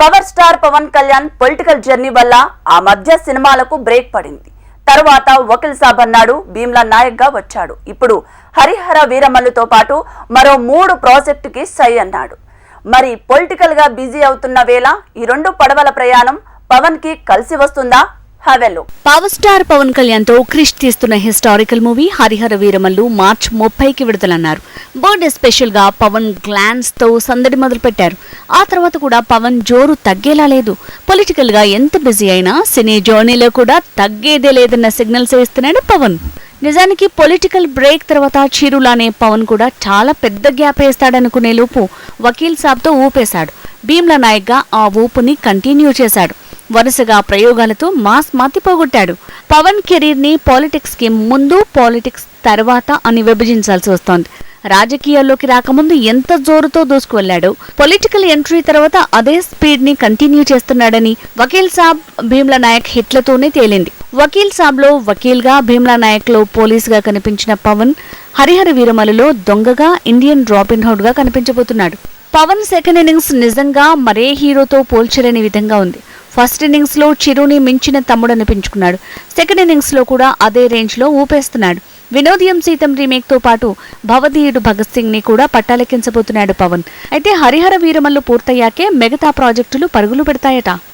Power star Pawan Kalyan political journey వల్ల ఆ మధ్య సినిమాలకు బ్రేక్ పడింది. తర్వాత వకీల్ సాబ్ అన్నాడు భీమ్లా నాయక్గా వచ్చాడు. ఇప్పుడు హరిహర వీరమల్లుతో పాటు మరో మూడు ప్రాజెక్టుకి సై అన్నాడు. మరి పొలిటికల్గా బిజీ అవుతున్న వేళ ఈ రెండు పడవల ప్రయాణం పవన్కి కలిసి వస్తుందా? హవెల్లో పవర్ స్టార్ పవన్ కళ్యాణ్తో క్రిష్ తీస్తున్న historical movie Harihara Veeramallu March ముప్పైకి విడుదలన్నారు. బర్త్డే స్పెషల్గా పవన్ గ్లాన్స్తో సందడి మొదలు పెట్టారు ఆ తర్వాత కూడా పవన్ జోరు తగ్గేలా లేదు. పొలిటికల్గా ఎంత బిజీ అయినా సినీ జర్నీలో కూడా తగ్గేదే లేదన్న సిగ్నల్స్ వేస్తున్నాడు పవన్ నిజానికి పొలిటికల్ బ్రేక్ తర్వాత చిరులానే పవన్ కూడా చాలా పెద్ద గ్యాప్ వేస్తాడనుకునే లోపు వకీల్ సాబ్తో ఊపేశాడు. భీమ్లా నాయక్గా ఆ ఊపుని కంటిన్యూ చేశాడు. వరుసగా ప్రయోగాలతో మాస్ మాతి పోగొట్టాడు పవన్ కెరీర్ని పాలిటిక్స్కి ముందు పాలిటిక్స్ తర్వాత అని విభజించాల్సి వస్తోంది. రాజకీయాల్లోకి రాకముందు ఎంత జోరుతో దూసుకువెళ్ళాడో పొలిటికల్ ఎంట్రీ తర్వాత అదే స్పీడ్ని కంటిన్యూ చేస్తున్నాడని వకీల్ సాబ్ భీమ్లా నాయక్ హిట్లతోనే తేలింది. వకీల్ సాబ్లో వకీల్గా భీమ్లా నాయక్లో పోలీస్గా కనిపించిన పవన్ హరిహర వీరమలలో దొంగగా ఇండియన్ డ్రాపిన్ హౌడ్గా కనిపించబోతున్నాడు. పవన్ సెకండ్ ఇన్నింగ్స్ నిజంగా మరే హీరోతో పోల్చలేని విధంగా ఉంది. ఫస్ట్ ఇన్నింగ్స్లో చిరుని మించిన తమ్ముడు అనిపించుకున్నాడు సెకండ్ ఇన్నింగ్స్లో కూడా అదే రేంజ్లో ఊపేస్తున్నాడు. వినోదయం సీతం రీమేక్తో పాటు భవదీయుడు భగత్ సింగ్ని కూడా పట్టాలెక్కించబోతున్నాడు పవన్. అయితే హరిహర వీరమల్లు పూర్తయ్యాకే మిగతా ప్రాజెక్టులు పరుగులు పెడతాయట.